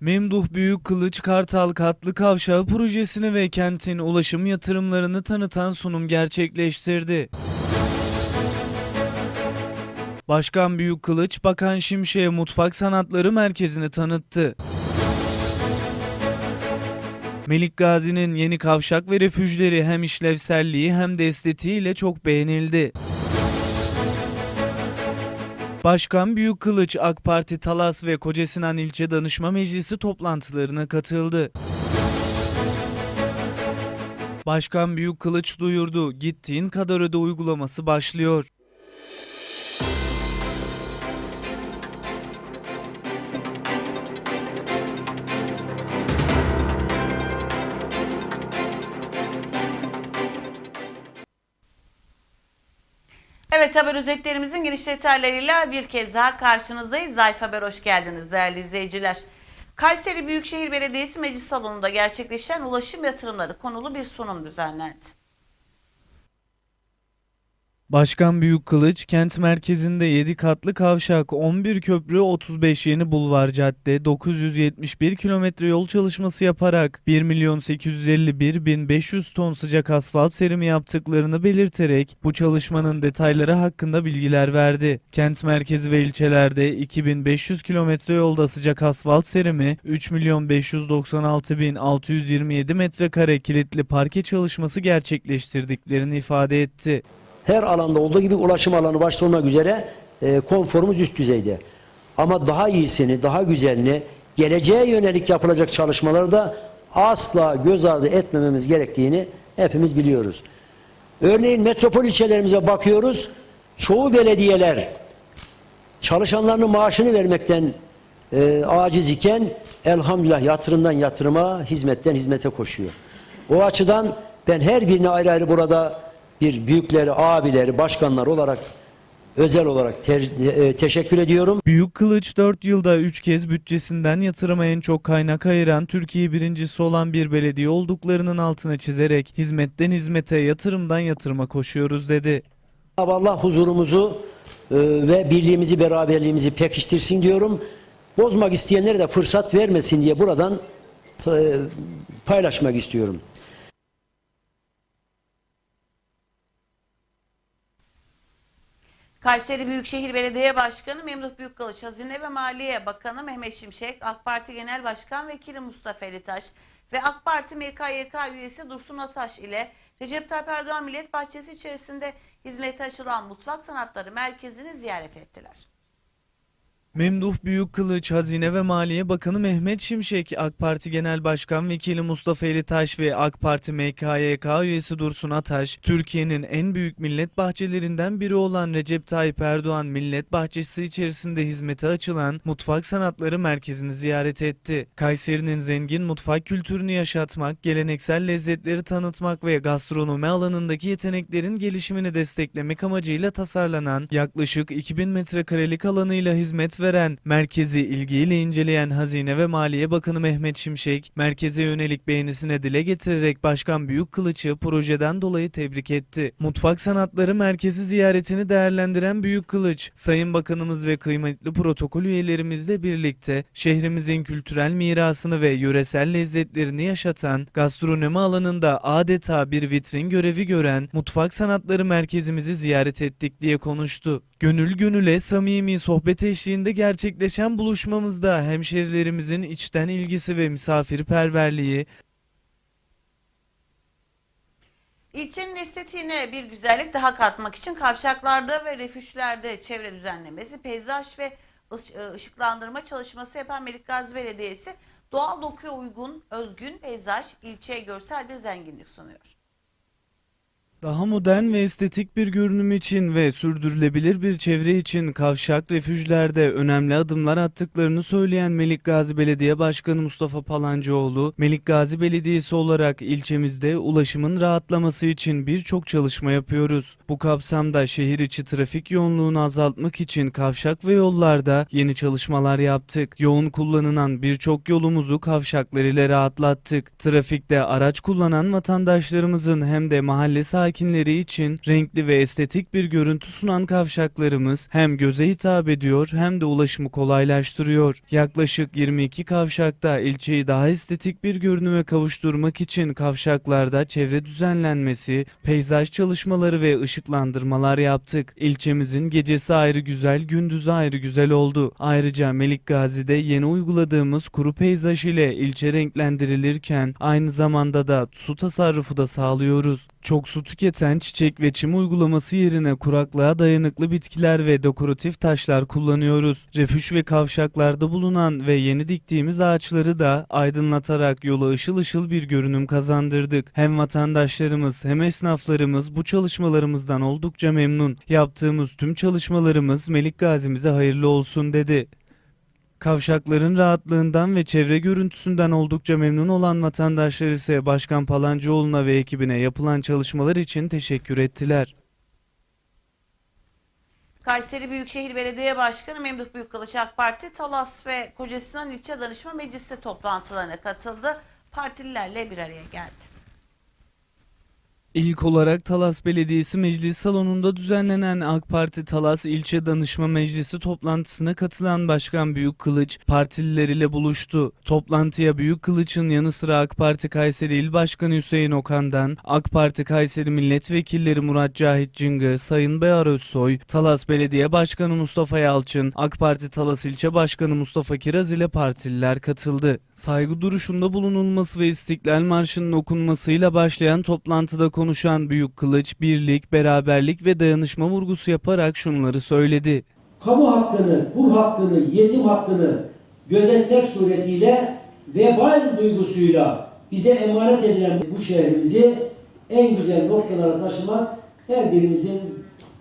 Memduh Büyük Kılıç Kartal Katlı Kavşağı projesini ve kentin ulaşım yatırımlarını tanıtan sunum gerçekleştirdi. Başkan Büyük Kılıç, Bakan Şimşek'e Mutfak Sanatları Merkezi'ni tanıttı. Melik Gazi'nin yeni kavşak ve refüjleri hem işlevselliği hem de estetiğiyle çok beğenildi. Başkan Büyük Kılıç AK Parti Talas ve Kocasinan İlçe Danışma Meclisi toplantılarına katıldı. Başkan Büyük Kılıç duyurdu, gittiğin kadar öde uygulaması başlıyor. Evet haber özetlerimizin geniş detaylarıyla bir kez daha karşınızdayız. Zayıf Haber hoş geldiniz değerli izleyiciler. Kayseri Büyükşehir Belediyesi Meclis Salonu'nda gerçekleşen ulaşım yatırımları konulu bir sunum düzenlendi. Başkan Büyük Kılıç, kent merkezinde 7 katlı kavşak, 11 köprü, 35 yeni bulvar cadde, 971 kilometre yol çalışması yaparak 1 milyon 851 bin 500 ton sıcak asfalt serimi yaptıklarını belirterek bu çalışmanın detayları hakkında bilgiler verdi. Kent merkezi ve ilçelerde 2500 kilometre yolda sıcak asfalt serimi, 3 milyon 596 bin 627 metrekare kilitli parke çalışması gerçekleştirdiklerini ifade etti. Her alanda olduğu gibi ulaşım alanı başta olmak üzere e, konforumuz üst düzeyde. Ama daha iyisini, daha güzelini, geleceğe yönelik yapılacak çalışmaları da asla göz ardı etmememiz gerektiğini hepimiz biliyoruz. Örneğin metropol ilçelerimize bakıyoruz. Çoğu belediyeler çalışanlarının maaşını vermekten e, aciz iken elhamdülillah yatırımdan yatırıma, hizmetten hizmete koşuyor. O açıdan ben her birine ayrı ayrı burada bir büyükleri, abileri, başkanlar olarak özel olarak ter- e, teşekkür ediyorum. Büyük Kılıç 4 yılda 3 kez bütçesinden yatırıma en çok kaynak ayıran Türkiye birincisi olan bir belediye olduklarının altını çizerek hizmetten hizmete, yatırımdan yatırıma koşuyoruz dedi. Allah huzurumuzu e, ve birliğimizi, beraberliğimizi pekiştirsin diyorum. Bozmak isteyenlere de fırsat vermesin diye buradan e, paylaşmak istiyorum. Kayseri Büyükşehir Belediye Başkanı Memduh Büyükkılıç, Hazine ve Maliye Bakanı Mehmet Şimşek, AK Parti Genel Başkan Vekili Mustafa Elitaş ve AK Parti MKYK üyesi Dursun Ataş ile Recep Tayyip Erdoğan Millet Bahçesi içerisinde hizmete açılan Mutfak Sanatları Merkezi'ni ziyaret ettiler. Memduh Büyük Kılıç, Hazine ve Maliye Bakanı Mehmet Şimşek, AK Parti Genel Başkan Vekili Mustafa Elitaş ve AK Parti MKYK üyesi Dursun Ataş, Türkiye'nin en büyük millet bahçelerinden biri olan Recep Tayyip Erdoğan Millet Bahçesi içerisinde hizmete açılan Mutfak Sanatları Merkezi'ni ziyaret etti. Kayseri'nin zengin mutfak kültürünü yaşatmak, geleneksel lezzetleri tanıtmak ve gastronomi alanındaki yeteneklerin gelişimini desteklemek amacıyla tasarlanan yaklaşık 2000 metrekarelik alanıyla hizmet veren merkezi ilgiyle inceleyen Hazine ve Maliye Bakanı Mehmet Şimşek, merkeze yönelik beğenisine dile getirerek Başkan Büyük Kılıç'ı projeden dolayı tebrik etti. Mutfak Sanatları Merkezi ziyaretini değerlendiren Büyük Kılıç, Sayın Bakanımız ve kıymetli protokol üyelerimizle birlikte şehrimizin kültürel mirasını ve yöresel lezzetlerini yaşatan, gastronomi alanında adeta bir vitrin görevi gören Mutfak Sanatları Merkezimizi ziyaret ettik diye konuştu. Gönül gönüle samimi sohbet eşliğinde gerçekleşen buluşmamızda hemşerilerimizin içten ilgisi ve misafirperverliği, İlçenin estetiğine bir güzellik daha katmak için kavşaklarda ve refüjlerde çevre düzenlemesi, peyzaj ve e, ışıklandırma çalışması yapan Melikgazi Belediyesi doğal dokuya uygun, özgün peyzaj ilçeye görsel bir zenginlik sunuyor. Daha modern ve estetik bir görünüm için ve sürdürülebilir bir çevre için kavşak refüjlerde önemli adımlar attıklarını söyleyen Melik Gazi Belediye Başkanı Mustafa Palancıoğlu, Melik Gazi Belediyesi olarak ilçemizde ulaşımın rahatlaması için birçok çalışma yapıyoruz. Bu kapsamda şehir içi trafik yoğunluğunu azaltmak için kavşak ve yollarda yeni çalışmalar yaptık. Yoğun kullanılan birçok yolumuzu kavşaklar ile rahatlattık. Trafikte araç kullanan vatandaşlarımızın hem de mahalle sahibi sakinleri için renkli ve estetik bir görüntü sunan kavşaklarımız hem göze hitap ediyor hem de ulaşımı kolaylaştırıyor. Yaklaşık 22 kavşakta ilçeyi daha estetik bir görünüme kavuşturmak için kavşaklarda çevre düzenlenmesi, peyzaj çalışmaları ve ışıklandırmalar yaptık. İlçemizin gecesi ayrı güzel, gündüzü ayrı güzel oldu. Ayrıca Melik Gazi'de yeni uyguladığımız kuru peyzaj ile ilçe renklendirilirken aynı zamanda da su tasarrufu da sağlıyoruz. Çok su tüketen çiçek ve çim uygulaması yerine kuraklığa dayanıklı bitkiler ve dekoratif taşlar kullanıyoruz. Refüj ve kavşaklarda bulunan ve yeni diktiğimiz ağaçları da aydınlatarak yola ışıl ışıl bir görünüm kazandırdık. Hem vatandaşlarımız hem esnaflarımız bu çalışmalarımızdan oldukça memnun. Yaptığımız tüm çalışmalarımız Melik Gazi'mize hayırlı olsun dedi. Kavşakların rahatlığından ve çevre görüntüsünden oldukça memnun olan vatandaşlar ise Başkan Palancıoğlu'na ve ekibine yapılan çalışmalar için teşekkür ettiler. Kayseri Büyükşehir Belediye Başkanı Memduh Büyükkılıç AK Parti, Talas ve Kocasinan İlçe Danışma Meclisi toplantılarına katıldı. Partililerle bir araya geldi. İlk olarak Talas Belediyesi Meclis Salonu'nda düzenlenen AK Parti Talas İlçe Danışma Meclisi toplantısına katılan Başkan Büyük Kılıç partililer ile buluştu. Toplantıya Büyük Kılıç'ın yanı sıra AK Parti Kayseri İl Başkanı Hüseyin Okan'dan, AK Parti Kayseri Milletvekilleri Murat Cahit Cıngı, Sayın Beyar Özsoy, Talas Belediye Başkanı Mustafa Yalçın, AK Parti Talas İlçe Başkanı Mustafa Kiraz ile partililer katıldı. Saygı duruşunda bulunulması ve İstiklal Marşı'nın okunmasıyla başlayan toplantıda konuşan Büyük Kılıç, birlik, beraberlik ve dayanışma vurgusu yaparak şunları söyledi. kamu hakkını, kul hakkını, yetim hakkını gözetmek suretiyle vebal duygusuyla bize emanet edilen bu şehrimizi en güzel noktalara taşımak her birimizin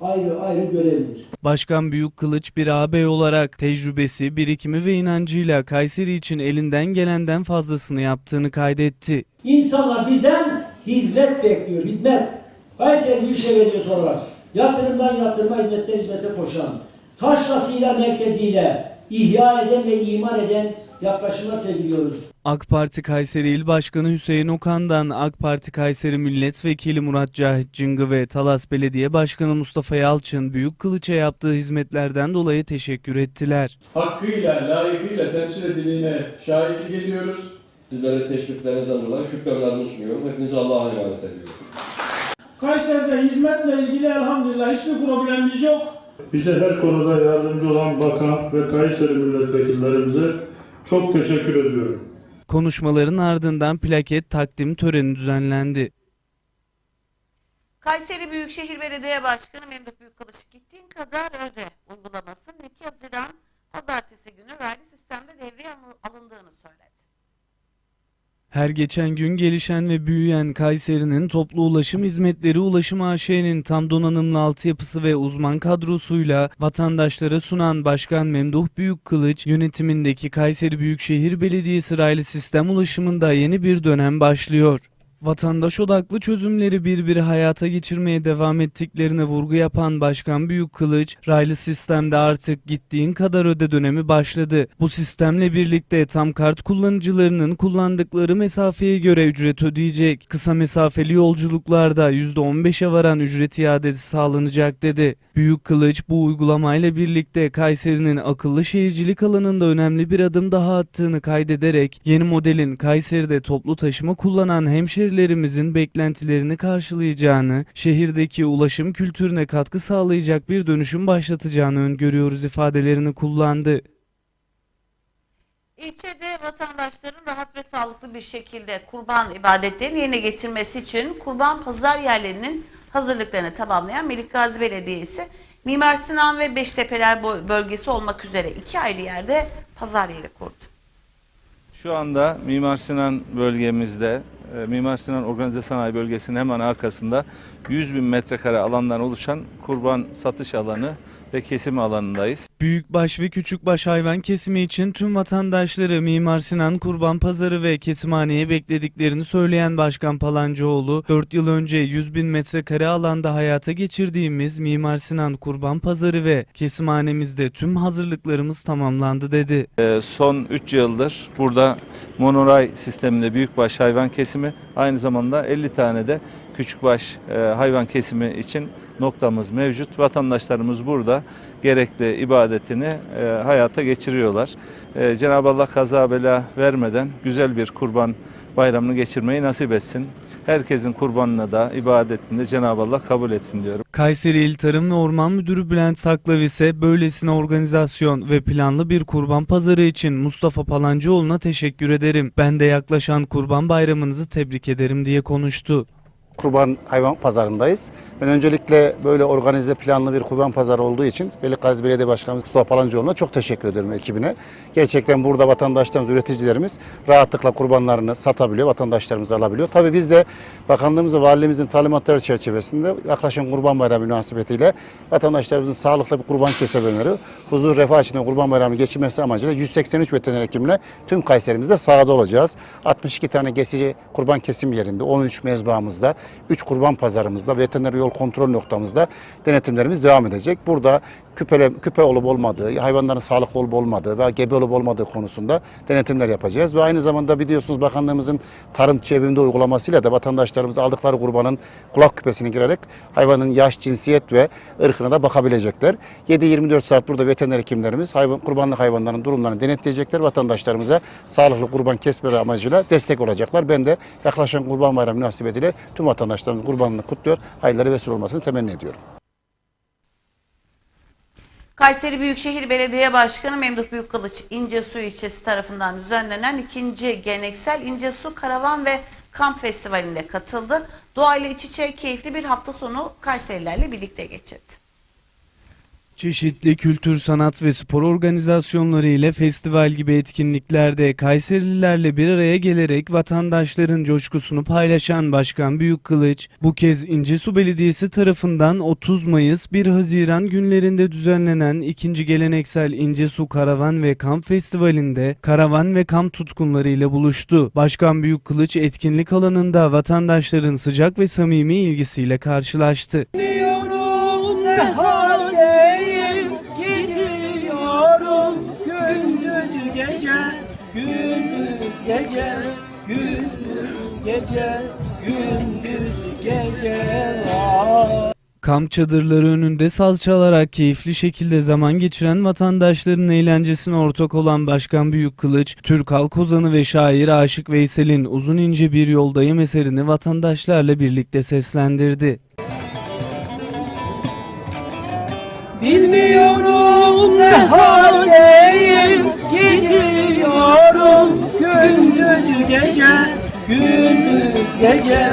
ayrı ayrı görevidir. Başkan Büyük Kılıç bir ağabey olarak tecrübesi, birikimi ve inancıyla Kayseri için elinden gelenden fazlasını yaptığını kaydetti. İnsanlar bizden hizmet bekliyor, hizmet. Kayseri Büyükşehir Belediyesi olarak yatırımdan yatırıma, hizmetten hizmete koşan, taşrasıyla, merkeziyle ihya eden ve iman eden yaklaşıma seviliyoruz. AK Parti Kayseri İl Başkanı Hüseyin Okan'dan AK Parti Kayseri Milletvekili Murat Cahit Cıngı ve Talas Belediye Başkanı Mustafa Yalçın Büyük Kılıç'a yaptığı hizmetlerden dolayı teşekkür ettiler. hakkıyla, layıkıyla temsil edildiğine şahitlik ediyoruz. Sizlere teşviklerinizden dolayı şükranlarımı sunuyorum. Hepinize Allah'a emanet ediyorum. Kayseri'de hizmetle ilgili elhamdülillah hiçbir problemimiz yok. Bize her konuda yardımcı olan bakan ve Kayseri milletvekillerimize çok teşekkür ediyorum. Konuşmaların ardından plaket takdim töreni düzenlendi. Kayseri Büyükşehir Belediye Başkanı Memduh Büyükkılıç gittiğin kadar öde uygulamasının 2 Haziran Pazartesi günü raylı sistemde devreye alın- alındığını söyledi. Her geçen gün gelişen ve büyüyen Kayseri'nin toplu ulaşım hizmetleri Ulaşım AŞ'nin tam donanımlı altyapısı ve uzman kadrosuyla vatandaşlara sunan Başkan Memduh Büyükkılıç yönetimindeki Kayseri Büyükşehir Belediyesi raylı sistem ulaşımında yeni bir dönem başlıyor. Vatandaş odaklı çözümleri bir bir hayata geçirmeye devam ettiklerine vurgu yapan Başkan Büyükkılıç, raylı sistemde artık gittiğin kadar öde dönemi başladı. Bu sistemle birlikte tam kart kullanıcılarının kullandıkları mesafeye göre ücret ödeyecek. Kısa mesafeli yolculuklarda %15'e varan ücret iadesi sağlanacak dedi. Büyük Kılıç bu uygulamayla birlikte Kayseri'nin akıllı şehircilik alanında önemli bir adım daha attığını kaydederek yeni modelin Kayseri'de toplu taşıma kullanan hemşerilerimizin beklentilerini karşılayacağını, şehirdeki ulaşım kültürüne katkı sağlayacak bir dönüşüm başlatacağını öngörüyoruz ifadelerini kullandı. İlçede vatandaşların rahat ve sağlıklı bir şekilde kurban ibadetlerini yerine getirmesi için kurban pazar yerlerinin hazırlıklarını tamamlayan Melik Gazi Belediyesi, Mimar Sinan ve Beştepeler bölgesi olmak üzere iki ayrı yerde pazar yeri kurdu. Şu anda Mimar Sinan bölgemizde, e, Mimar Sinan Organize Sanayi Bölgesi'nin hemen arkasında 100 bin metrekare alandan oluşan kurban satış alanı ve kesim alanındayız. Büyükbaş ve küçükbaş hayvan kesimi için tüm vatandaşları Mimar Sinan Kurban Pazarı ve kesimhaneye beklediklerini söyleyen Başkan Palancıoğlu, 4 yıl önce 100 bin metrekare alanda hayata geçirdiğimiz Mimar Sinan Kurban Pazarı ve kesimhanemizde tüm hazırlıklarımız tamamlandı dedi. E, Son 3 yıldır burada monoray sisteminde büyükbaş hayvan kesimi, aynı zamanda 50 tane de küçükbaş e, hayvan kesimi için noktamız mevcut. Vatandaşlarımız burada gerekli ibadetini e, hayata geçiriyorlar. E, Cenab-ı Allah kaza bela vermeden güzel bir kurban bayramını geçirmeyi nasip etsin. Herkesin kurbanını da ibadetini de Cenab-ı Allah kabul etsin diyorum. Kayseri İl Tarım ve Orman Müdürü Bülent Saklav ise böylesine organizasyon ve planlı bir kurban pazarı için Mustafa Palancıoğlu'na teşekkür ederim. Ben de yaklaşan kurban bayramınızı tebrik ederim diye konuştu. Kurban hayvan pazarındayız. Ben öncelikle böyle organize planlı bir kurban pazarı olduğu için Beylikdüzü Belediye Başkanımız Mustafa Palancıoğlu'na çok teşekkür ederim ekibine. Gerçekten burada vatandaşlarımız, üreticilerimiz rahatlıkla kurbanlarını satabiliyor, vatandaşlarımız alabiliyor. Tabii biz de bakanlığımız ve valimizin talimatları çerçevesinde yaklaşan kurban bayramı münasebetiyle vatandaşlarımızın sağlıklı bir kurban kesemeleri, huzur refah içinde kurban bayramı geçirmesi amacıyla 183 veteriner hekimle tüm Kayserimizde sahada olacağız. 62 tane kesici kurban kesim yerinde, 13 mezbağımızda, 3 kurban pazarımızda, veteriner yol kontrol noktamızda denetimlerimiz devam edecek. Burada küpele, küpe olup olmadığı, hayvanların sağlıklı olup olmadığı veya gebe olup olmadığı konusunda denetimler yapacağız. Ve aynı zamanda biliyorsunuz bakanlığımızın tarım cebimde uygulamasıyla da vatandaşlarımız aldıkları kurbanın kulak küpesine girerek hayvanın yaş, cinsiyet ve ırkına da bakabilecekler. 7-24 saat burada veteriner hekimlerimiz hayvan, kurbanlık hayvanların durumlarını denetleyecekler. Vatandaşlarımıza sağlıklı kurban kesmeleri amacıyla destek olacaklar. Ben de yaklaşan kurban bayramı münasebetiyle tüm vatandaşlarımız kurbanını kutluyor. Hayırları vesile olmasını temenni ediyorum. Kayseri Büyükşehir Belediye Başkanı Memduh Büyükkılıç İncesu ilçesi tarafından düzenlenen ikinci geleneksel İncesu Karavan ve Kamp Festivali'ne katıldı. Doğayla iç içe keyifli bir hafta sonu Kayserilerle birlikte geçirdi. Çeşitli kültür, sanat ve spor organizasyonları ile festival gibi etkinliklerde Kayserililerle bir araya gelerek vatandaşların coşkusunu paylaşan Başkan Büyükkılıç, bu kez İncesu Belediyesi tarafından 30 Mayıs 1 Haziran günlerinde düzenlenen ikinci geleneksel İncesu Karavan ve Kamp Festivali'nde karavan ve kamp tutkunları ile buluştu. Başkan Büyükkılıç etkinlik alanında vatandaşların sıcak ve samimi ilgisiyle karşılaştı. Gidiyorum Kamp çadırları önünde saz çalarak keyifli şekilde zaman geçiren vatandaşların eğlencesine ortak olan Başkan Büyükkılıç, Türk halk ozanı ve şair Aşık Veysel'in Uzun ince Bir Yoldayım eserini vatandaşlarla birlikte seslendirdi. Bilmiyorum ne haldeyim Gidiyorum gündüz gece Gündüz gece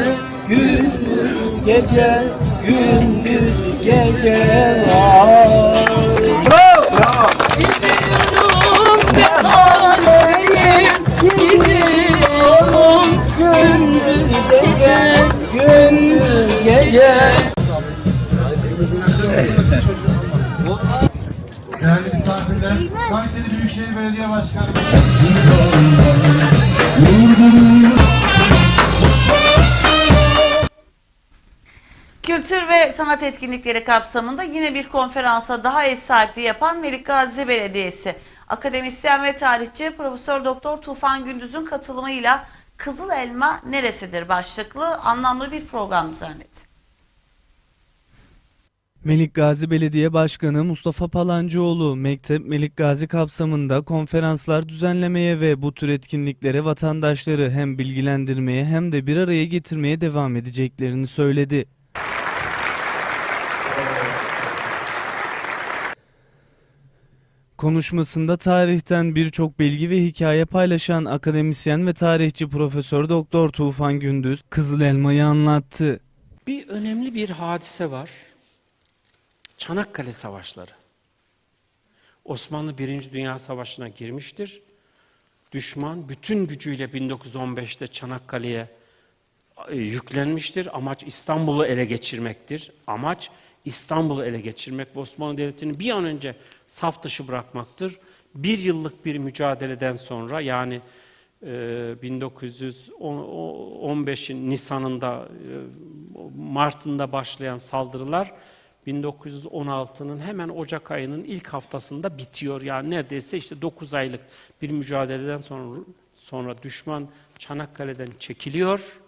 Gündüz gece Gündüz gece gece Değerli misafirler, Kayseri Büyükşehir Belediye Başkanı Kültür ve sanat etkinlikleri kapsamında yine bir konferansa daha ev sahipliği yapan Melik Gazi Belediyesi. Akademisyen ve tarihçi Profesör Doktor Tufan Gündüz'ün katılımıyla Kızıl Elma neresidir başlıklı anlamlı bir program düzenledi. Melik Gazi Belediye Başkanı Mustafa Palancıoğlu, Mektep Melik Gazi kapsamında konferanslar düzenlemeye ve bu tür etkinliklere vatandaşları hem bilgilendirmeye hem de bir araya getirmeye devam edeceklerini söyledi. Konuşmasında tarihten birçok bilgi ve hikaye paylaşan akademisyen ve tarihçi Profesör Doktor Tufan Gündüz, Kızıl Elma'yı anlattı. Bir önemli bir hadise var. Çanakkale Savaşları. Osmanlı Birinci Dünya Savaşı'na girmiştir. Düşman bütün gücüyle 1915'te Çanakkale'ye e, yüklenmiştir. Amaç İstanbul'u ele geçirmektir. Amaç İstanbul'u ele geçirmek ve Osmanlı Devleti'ni bir an önce saf dışı bırakmaktır. Bir yıllık bir mücadeleden sonra yani e, 1915'in Nisan'ında, e, Mart'ında başlayan saldırılar 1916'nın hemen Ocak ayının ilk haftasında bitiyor. Yani neredeyse işte 9 aylık bir mücadeleden sonra sonra düşman Çanakkale'den çekiliyor.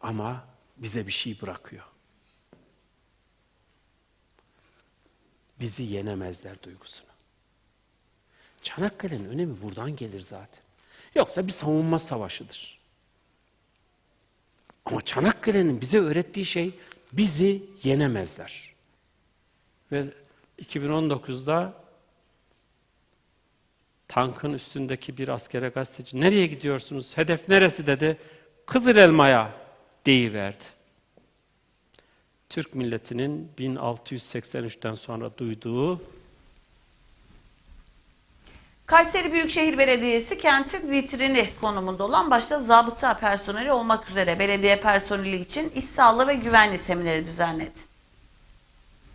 Ama bize bir şey bırakıyor. Bizi yenemezler duygusunu. Çanakkale'nin önemi buradan gelir zaten. Yoksa bir savunma savaşıdır. Ama Çanakkale'nin bize öğrettiği şey bizi yenemezler. Ve 2019'da tankın üstündeki bir askere gazeteci nereye gidiyorsunuz? Hedef neresi dedi. Kızılelma'ya deyiverdi. Türk milletinin 1683'ten sonra duyduğu Kayseri Büyükşehir Belediyesi kentin vitrini konumunda olan başta zabıta personeli olmak üzere belediye personeli için iş sağlığı ve güvenliği semineri düzenledi.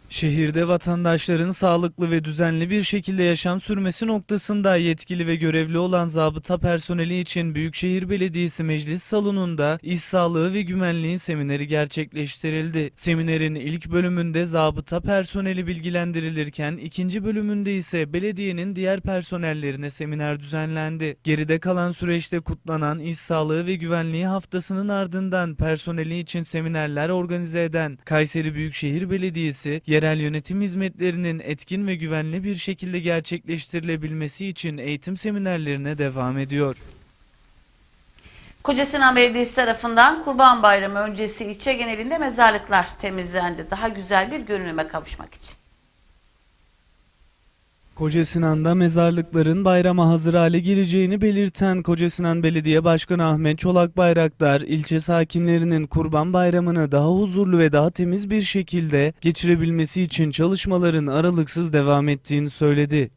Şehirde vatandaşların sağlıklı ve düzenli bir şekilde yaşam sürmesi noktasında yetkili ve görevli olan zabıta personeli için Büyükşehir Belediyesi Meclis Salonu'nda iş sağlığı ve güvenliğin semineri gerçekleştirildi. Seminerin ilk bölümünde zabıta personeli bilgilendirilirken ikinci bölümünde ise belediyenin diğer personellerine seminer düzenlendi. Geride kalan süreçte kutlanan iş sağlığı ve güvenliği haftasının ardından personeli için seminerler organize eden Kayseri Büyükşehir Belediyesi, yerel yönetim hizmetlerinin etkin ve güvenli bir şekilde gerçekleştirilebilmesi için eğitim seminerlerine devam ediyor. Kocasinan Belediyesi tarafından Kurban Bayramı öncesi ilçe genelinde mezarlıklar temizlendi. Daha güzel bir görünüme kavuşmak için. Kocasinan'da mezarlıkların bayrama hazır hale geleceğini belirten Kocasinan Belediye Başkanı Ahmet Çolak Bayraktar, ilçe sakinlerinin Kurban Bayramı'nı daha huzurlu ve daha temiz bir şekilde geçirebilmesi için çalışmaların aralıksız devam ettiğini söyledi.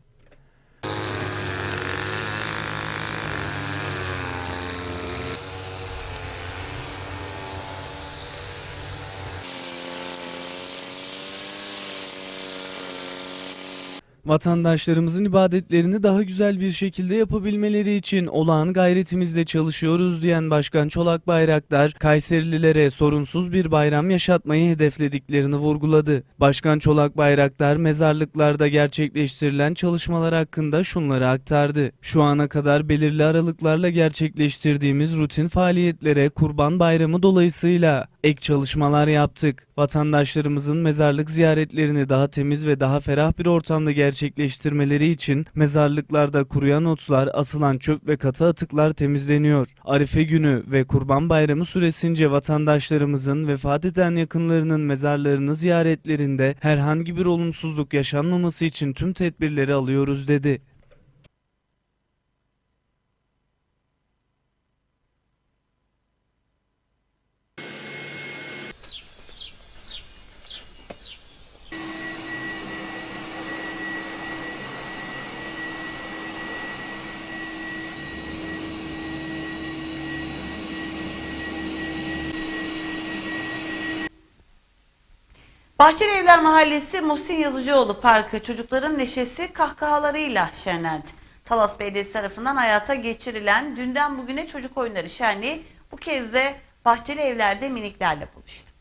Vatandaşlarımızın ibadetlerini daha güzel bir şekilde yapabilmeleri için olağan gayretimizle çalışıyoruz diyen Başkan Çolak Bayraktar, Kayserililere sorunsuz bir bayram yaşatmayı hedeflediklerini vurguladı. Başkan Çolak Bayraktar, mezarlıklarda gerçekleştirilen çalışmalar hakkında şunları aktardı. Şu ana kadar belirli aralıklarla gerçekleştirdiğimiz rutin faaliyetlere Kurban Bayramı dolayısıyla ek çalışmalar yaptık. Vatandaşlarımızın mezarlık ziyaretlerini daha temiz ve daha ferah bir ortamda gerçekleştirmeleri için mezarlıklarda kuruyan otlar, asılan çöp ve katı atıklar temizleniyor. Arife günü ve Kurban Bayramı süresince vatandaşlarımızın vefat eden yakınlarının mezarlarını ziyaretlerinde herhangi bir olumsuzluk yaşanmaması için tüm tedbirleri alıyoruz dedi. Bahçeli Evler Mahallesi Muhsin Yazıcıoğlu Parkı çocukların neşesi kahkahalarıyla şenlendi. Talas Belediyesi tarafından hayata geçirilen dünden bugüne çocuk oyunları şenliği bu kez de Bahçeli Evler'de miniklerle buluştu.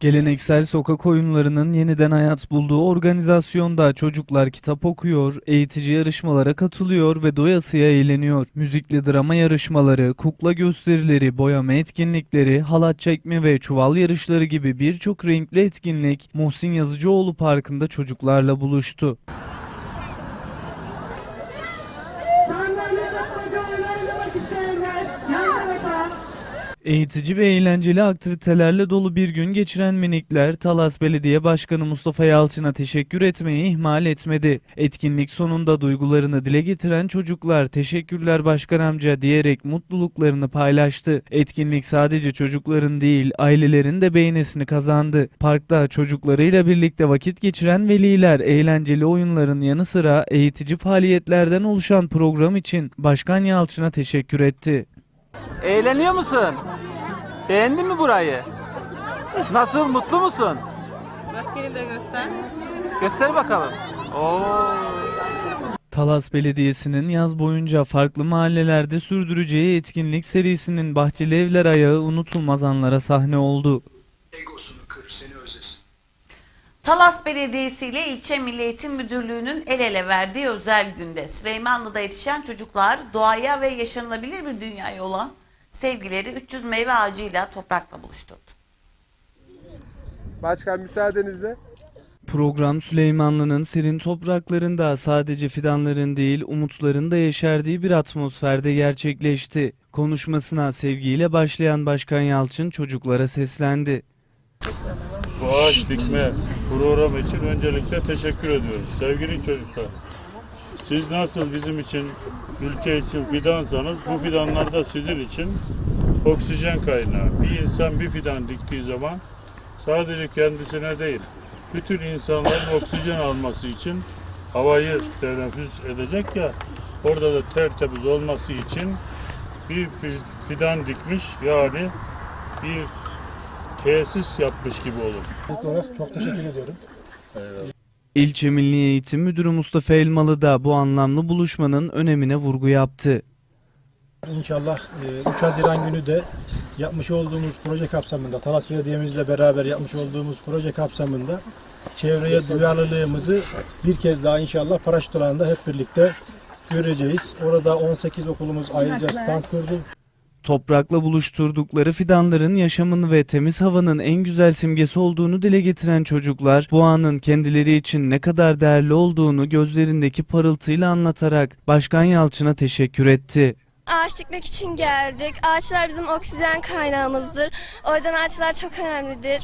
Geleneksel sokak oyunlarının yeniden hayat bulduğu organizasyonda çocuklar kitap okuyor, eğitici yarışmalara katılıyor ve doyasıya eğleniyor. Müzikli drama yarışmaları, kukla gösterileri, boyama etkinlikleri, halat çekme ve çuval yarışları gibi birçok renkli etkinlik Muhsin Yazıcıoğlu Parkı'nda çocuklarla buluştu. Eğitici ve eğlenceli aktivitelerle dolu bir gün geçiren minikler Talas Belediye Başkanı Mustafa Yalçın'a teşekkür etmeyi ihmal etmedi. Etkinlik sonunda duygularını dile getiren çocuklar teşekkürler başkan amca diyerek mutluluklarını paylaştı. Etkinlik sadece çocukların değil ailelerin de beğenisini kazandı. Parkta çocuklarıyla birlikte vakit geçiren veliler eğlenceli oyunların yanı sıra eğitici faaliyetlerden oluşan program için Başkan Yalçın'a teşekkür etti. Eğleniyor musun? Beğendin mi burayı? Nasıl? Mutlu musun? Maskeni de göster. Göster bakalım. Oo. Talas Belediyesi'nin yaz boyunca farklı mahallelerde sürdüreceği etkinlik serisinin Bahçeli Evler ayağı unutulmaz anlara sahne oldu. Talas Belediyesi ile İlçe Milli Eğitim Müdürlüğü'nün el ele verdiği özel günde Süleymanlı'da yetişen çocuklar doğaya ve yaşanılabilir bir dünyaya olan sevgileri 300 meyve ağacıyla toprakla buluşturdu. Başkan müsaadenizle. Program Süleymanlı'nın serin topraklarında sadece fidanların değil umutların da yeşerdiği bir atmosferde gerçekleşti. Konuşmasına sevgiyle başlayan Başkan Yalçın çocuklara seslendi. Bu ağaç dikme programı için öncelikle teşekkür ediyorum. Sevgili çocuklar, siz nasıl bizim için, ülke için fidansanız bu fidanlar da sizin için oksijen kaynağı. Bir insan bir fidan diktiği zaman sadece kendisine değil, bütün insanların oksijen alması için havayı teneffüs edecek ya, orada da tertemiz olması için bir fi- fidan dikmiş yani bir tesis yapmış gibi olur. Çok teşekkür ediyorum. İlçe Milli Eğitim Müdürü Mustafa Elmalı da bu anlamlı buluşmanın önemine vurgu yaptı. İnşallah e, 3 Haziran günü de yapmış olduğumuz proje kapsamında, Talas Belediye'mizle beraber yapmış olduğumuz proje kapsamında çevreye duyarlılığımızı bir kez daha inşallah paraşüt alanında hep birlikte göreceğiz. Orada 18 okulumuz ayrıca stand kurdu. Toprakla buluşturdukları fidanların yaşamın ve temiz havanın en güzel simgesi olduğunu dile getiren çocuklar bu anın kendileri için ne kadar değerli olduğunu gözlerindeki parıltıyla anlatarak Başkan Yalçın'a teşekkür etti. Ağaç dikmek için geldik. Ağaçlar bizim oksijen kaynağımızdır. O yüzden ağaçlar çok önemlidir.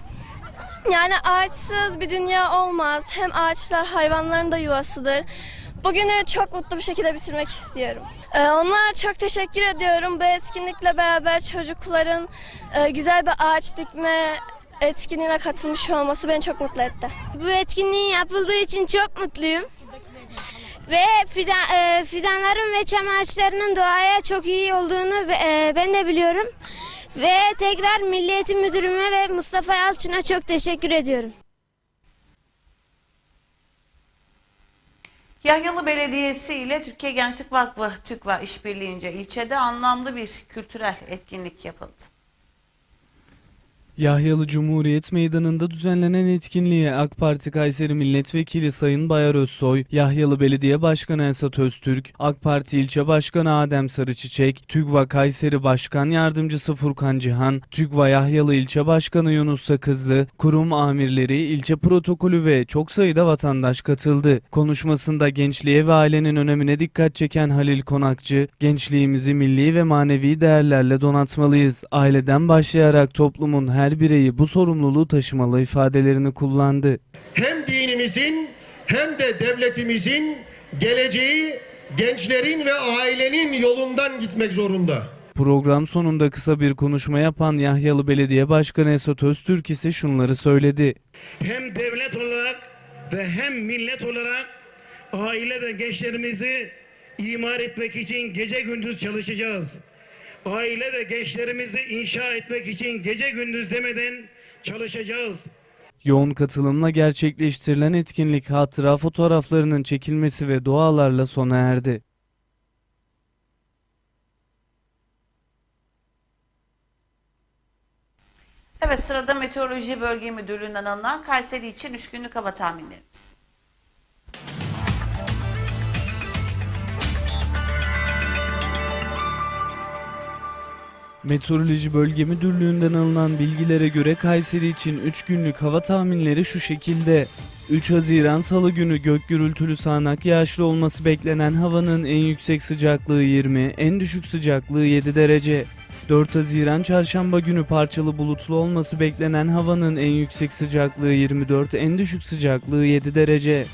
Yani ağaçsız bir dünya olmaz. Hem ağaçlar hayvanların da yuvasıdır. Bugünü çok mutlu bir şekilde bitirmek istiyorum. Ee, onlara çok teşekkür ediyorum. Bu etkinlikle beraber çocukların e, güzel bir ağaç dikme etkinliğine katılmış olması beni çok mutlu etti. Bu etkinliğin yapıldığı için çok mutluyum. Ve fidan, e, fidanların ve çam ağaçlarının doğaya çok iyi olduğunu e, ben de biliyorum. Ve tekrar Milli Eğitim Müdürüme ve Mustafa Yalçın'a çok teşekkür ediyorum. Yahyalı Belediyesi ile Türkiye Gençlik Vakfı TÜKVA işbirliğince ilçede anlamlı bir kültürel etkinlik yapıldı. Yahyalı Cumhuriyet Meydanı'nda düzenlenen etkinliğe AK Parti Kayseri Milletvekili Sayın Bayar Özsoy, Yahyalı Belediye Başkanı Esat Öztürk, AK Parti İlçe Başkanı Adem Sarıçiçek, TÜGVA Kayseri Başkan Yardımcısı Furkan Cihan, TÜGVA Yahyalı İlçe Başkanı Yunus Sakızlı, kurum amirleri, ilçe protokolü ve çok sayıda vatandaş katıldı. Konuşmasında gençliğe ve ailenin önemine dikkat çeken Halil Konakçı, gençliğimizi milli ve manevi değerlerle donatmalıyız. Aileden başlayarak toplumun her bireyi bu sorumluluğu taşımalı ifadelerini kullandı. hem dinimizin hem de devletimizin geleceği gençlerin ve ailenin yolundan gitmek zorunda. Program sonunda kısa bir konuşma yapan Yahyalı Belediye Başkanı Esat Öztürk ise şunları söyledi. Hem devlet olarak ve hem millet olarak aile ve gençlerimizi imar etmek için gece gündüz çalışacağız. Aile ve gençlerimizi inşa etmek için gece gündüz demeden çalışacağız. Yoğun katılımla gerçekleştirilen etkinlik hatıra fotoğraflarının çekilmesi ve dualarla sona erdi. Evet sırada Meteoroloji Bölge Müdürlüğü'nden alınan Kayseri için 3 günlük hava tahminlerimiz. Meteoroloji Bölge Müdürlüğü'nden alınan bilgilere göre Kayseri için 3 günlük hava tahminleri şu şekilde. 3 Haziran Salı günü gök gürültülü sağanak yağışlı olması beklenen havanın en yüksek sıcaklığı 20, en düşük sıcaklığı 7 derece. 4 Haziran Çarşamba günü parçalı bulutlu olması beklenen havanın en yüksek sıcaklığı 24, en düşük sıcaklığı 7 derece.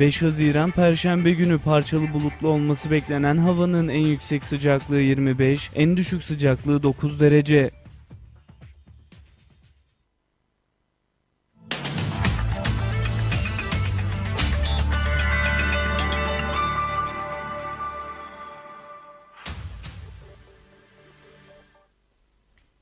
5 Haziran Perşembe günü parçalı bulutlu olması beklenen havanın en yüksek sıcaklığı 25, en düşük sıcaklığı 9 derece.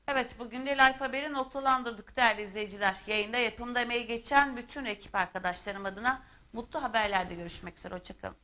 Evet bugün de Life Haber'i noktalandırdık değerli izleyiciler. Yayında yapımda emeği geçen bütün ekip arkadaşlarım adına mutlu haberlerde görüşmek üzere. Hoşçakalın.